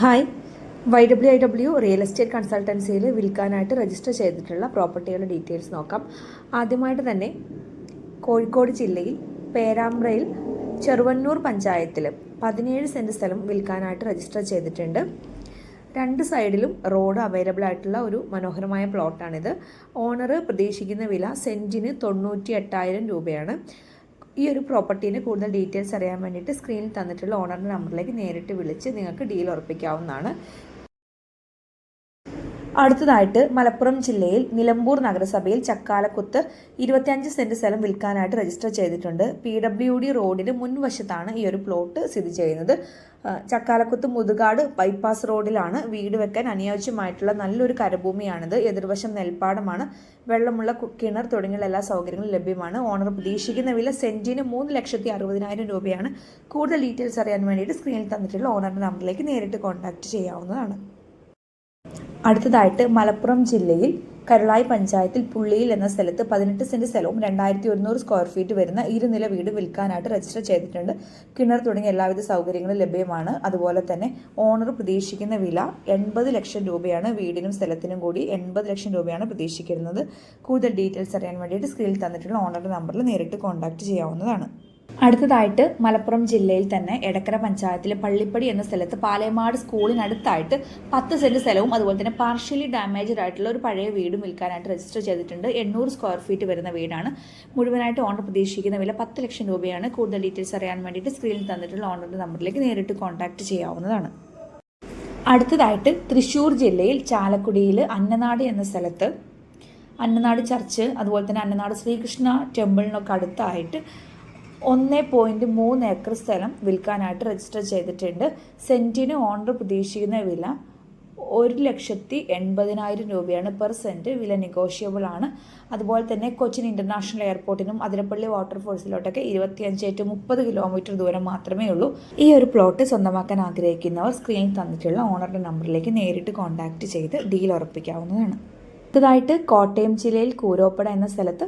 Hi. Y W I W real estate കൺസൾട്ടൻസിയിൽ വിൽക്കാനായിട്ട് register ചെയ്തിട്ടുള്ള പ്രോപ്പർട്ടികളുടെ details നോക്കാം. ആദ്യമായിട്ട് തന്നെ കോഴിക്കോട് ജില്ലയിൽ പേരാമ്പ്രയിൽ ചെറുവന്നൂർ പഞ്ചായത്തിൽ പതിനേഴ് സെന്റ് സ്ഥലം വിൽക്കാനായിട്ട് രജിസ്റ്റർ ചെയ്തിട്ടുണ്ട്. രണ്ട് സൈഡിലും റോഡ് അവൈലബിൾ ആയിട്ടുള്ള ഒരു മനോഹരമായ പ്ലോട്ടാണിത്. ഓണർ പ്രതീക്ഷിക്കുന്ന വില സെന്റിന് തൊണ്ണൂറ്റി എട്ടായിരം രൂപയാണ്. ഈ ഒരു പ്രോപ്പർട്ടീന്റെ കൂടുതൽ ഡീറ്റെയിൽസ് അറിയാൻ വേണ്ടിയിട്ട് സ്ക്രീനിൽ തന്നിട്ടുള്ള ഓണറിന്റെ നമ്പറിലേക്ക് നേരിട്ട് വിളിച്ച് നിങ്ങൾക്ക് ഡീൽ ഉറപ്പിക്കാവുന്നതാണ്. അടുത്തതായിട്ട് മലപ്പുറം ജില്ലയിൽ നിലമ്പൂർ നഗരസഭയിൽ ചക്കാലക്കുത്ത് ഇരുപത്തിയഞ്ച് സെന്റ് സ്ഥലം വിൽക്കാനായിട്ട് രജിസ്റ്റർ ചെയ്തിട്ടുണ്ട്. പി ഡബ്ല്യു ഡി റോഡിന് മുൻവശത്താണ് ഈ ഒരു പ്ലോട്ട് സ്ഥിതി ചെയ്യുന്നത്. ചക്കാലക്കുത്ത് മുതുകാട് ബൈപ്പാസ് റോഡിലാണ് വീട് വെക്കാൻ അനുയോജ്യമായിട്ടുള്ള നല്ലൊരു കരഭൂമിയാണിത്. എതിർവശം നെൽപ്പാടമാണ്. വെള്ളമുള്ള കിണർ തുടങ്ങിയുള്ള എല്ലാ സൗകര്യങ്ങളും ലഭ്യമാണ്. ഓണർ പ്രതീക്ഷിക്കുന്ന വില സെന്റിന് മൂന്ന് ലക്ഷത്തി അറുപതിനായിരം രൂപയാണ്. കൂടുതൽ ഡീറ്റെയിൽസ് അറിയാൻ വേണ്ടിയിട്ട് സ്ക്രീനിൽ തന്നിട്ടുള്ള ഓണറിന്റെ നമ്പറിലേക്ക് നേരിട്ട് കോൺടാക്ട് ചെയ്യാവുന്നതാണ്. അടുത്തതായിട്ട് മലപ്പുറം ജില്ലയിൽ കരുളായി പഞ്ചായത്തിൽ പുള്ളിയിൽ എന്ന സ്ഥലത്ത് പതിനെട്ട് സെന്റ് സ്ഥലവും രണ്ടായിരത്തി ഒരുന്നൂറ് സ്ക്വയർ ഫീറ്റ് വരുന്ന ഇരുനില വീട് വിൽക്കാനായിട്ട് രജിസ്റ്റർ ചെയ്തിട്ടുണ്ട്. കിണർ തുടങ്ങിയ എല്ലാവിധ സൗകര്യങ്ങളും ലഭ്യമാണ്. അതുപോലെ തന്നെ ഓണർ പ്രതീക്ഷിക്കുന്ന വില എൺപത് ലക്ഷം രൂപയാണ്. വീടിനും സ്ഥലത്തിനും കൂടി എൺപത് ലക്ഷം രൂപയാണ് പ്രതീക്ഷിക്കുന്നത് കൂടുതൽ ഡീറ്റെയിൽസ് അറിയാൻ വേണ്ടിയിട്ട് സ്ക്രീനിൽ തന്നിട്ടുള്ള ഓണറുടെ നമ്പറിൽ നേരിട്ട് കോൺടാക്ട് ചെയ്യാവുന്നതാണ്. അടുത്തതായിട്ട് മലപ്പുറം ജില്ലയിൽ തന്നെ എടക്കര പഞ്ചായത്തിലെ പള്ളിപ്പടി എന്ന സ്ഥലത്ത് പാലേമാട് സ്കൂളിനടുത്തായിട്ട് പത്ത് സെന്റ് സ്ഥലവും അതുപോലെ തന്നെ പാർഷ്യലി ഡാമേജ്ഡ് ആയിട്ടുള്ള ഒരു പഴയ വീടും വിൽക്കാനായിട്ട് രജിസ്റ്റർ ചെയ്തിട്ടുണ്ട്. എണ്ണൂറ് സ്ക്വയർ ഫീറ്റ് വരുന്ന വീടാണ്. മുഴുവനായിട്ട് ഓണർ പ്രതീക്ഷിക്കുന്ന വില പത്ത് ലക്ഷം രൂപയാണ്. കൂടുതൽ ഡീറ്റെയിൽസ് അറിയാൻ വേണ്ടിയിട്ട് സ്ക്രീനിൽ തന്നിട്ടുള്ള ഓണറിന്റെ നമ്പറിലേക്ക് നേരിട്ട് കോൺടാക്ട് ചെയ്യാവുന്നതാണ്. അടുത്തതായിട്ട് തൃശ്ശൂർ ജില്ലയിൽ ചാലക്കുടിയിൽ അന്നനാട് എന്ന സ്ഥലത്ത് അന്നനാട് ചർച്ച് അതുപോലെ തന്നെ അന്നനാട് ശ്രീകൃഷ്ണ ടെമ്പിളിനൊക്കെ അടുത്തായിട്ട് ഒന്ന് പോയിന്റ് മൂന്ന് ഏക്കർ സ്ഥലം വിൽക്കാനായിട്ട് രജിസ്റ്റർ ചെയ്തിട്ടുണ്ട്. സെന്റിന് ഓണർ പ്രതീക്ഷിക്കുന്ന വില ഒരു ലക്ഷത്തി എൺപതിനായിരം രൂപയാണ് പെർ സെന്റ് വില നെഗോഷ്യബിൾ ആണ്. അതുപോലെ തന്നെ കൊച്ചിൻ ഇന്റർനാഷണൽ എയർപോർട്ടിനും അതിരപ്പള്ളി വാട്ടർഫോൾസിലോട്ടൊക്കെ ഇരുപത്തിയഞ്ച് ടു മുപ്പത് കിലോമീറ്റർ ദൂരം മാത്രമേ ഉള്ളൂ. ഈ ഒരു പ്ലോട്ട് സ്വന്തമാക്കാൻ ആഗ്രഹിക്കുന്നവർ സ്ക്രീനിൽ തന്നിട്ടുള്ള ഓണറുടെ നമ്പറിലേക്ക് നേരിട്ട് കോൺടാക്റ്റ് ചെയ്ത് ഡീൽ ഉറപ്പിക്കാവുന്നതാണ്. അടുത്തതായിട്ട് കോട്ടയം ജില്ലയിൽ കൂരോപ്പട എന്ന സ്ഥലത്ത്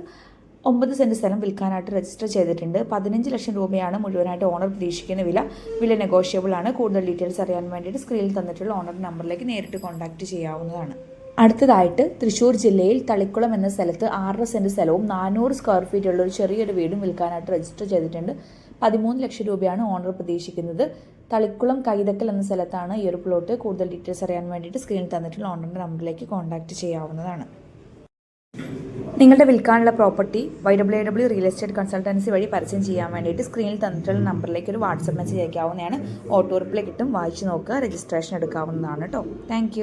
ഒമ്പത് സെന്റ് സ്ഥലം വിൽക്കാനായിട്ട് രജിസ്റ്റർ ചെയ്തിട്ടുണ്ട്. പതിനഞ്ച് ലക്ഷം രൂപയാണ് മുഴുവനായിട്ട് ഓണർ പ്രതീക്ഷിക്കുന്ന വില. വില നെഗോഷ്യബിൾ ആണ്. കൂടുതൽ ഡീറ്റെയിൽസ് അറിയാൻ വേണ്ടിയിട്ട് സ്ക്രീനിൽ തന്നിട്ടുള്ള ഓണർ നമ്പറിലേക്ക് നേരിട്ട് കോൺടാക്ട് ചെയ്യാവുന്നതാണ്. അടുത്തതായിട്ട് തൃശ്ശൂർ ജില്ലയിൽ തളിക്കുളം എന്ന സ്ഥലത്ത് ആറര സെന്റ് സ്ഥലവും നാനൂറ് സ്ക്വയർ ഫീറ്റ് ഉള്ള ഒരു ചെറിയൊരു വീടും വിൽക്കാനായിട്ട് രജിസ്റ്റർ ചെയ്തിട്ടുണ്ട്. പതിമൂന്ന് ലക്ഷം രൂപയാണ് ഓണർ പ്രതീക്ഷിക്കുന്നത്. തളിക്കുളം കൈതക്കൽ എന്ന സ്ഥലത്താണ് ഈ ഒരു പ്ലോട്ട് കൂടുതൽ ഡീറ്റെയിൽസ് അറിയാൻ വേണ്ടിയിട്ട് സ്ക്രീനിൽ തന്നിട്ടുള്ള ഓണറിന്റെ നമ്പറിലേക്ക് കോൺടാക്ട് ചെയ്യാവുന്നതാണ്. നിങ്ങളുടെ വിൽക്കാനുള്ള property Y W W real estate consultancy വഴി പരസ്യം ചെയ്യാൻ വേണ്ടിയിട്ട് സ്ക്രീനിൽ തന്നിട്ടുള്ള നമ്പറിലേക്ക് ഒരു വാട്സപ്പ് മെസ്സേജ് അയക്കാവുന്നതാണ്. ഓട്ടോ റിപ്ലൈ കിട്ടും. വായിച്ചു നോക്കുക. രജിസ്ട്രേഷൻ എടുക്കാവുന്നതാണ് കേട്ടോ താങ്ക്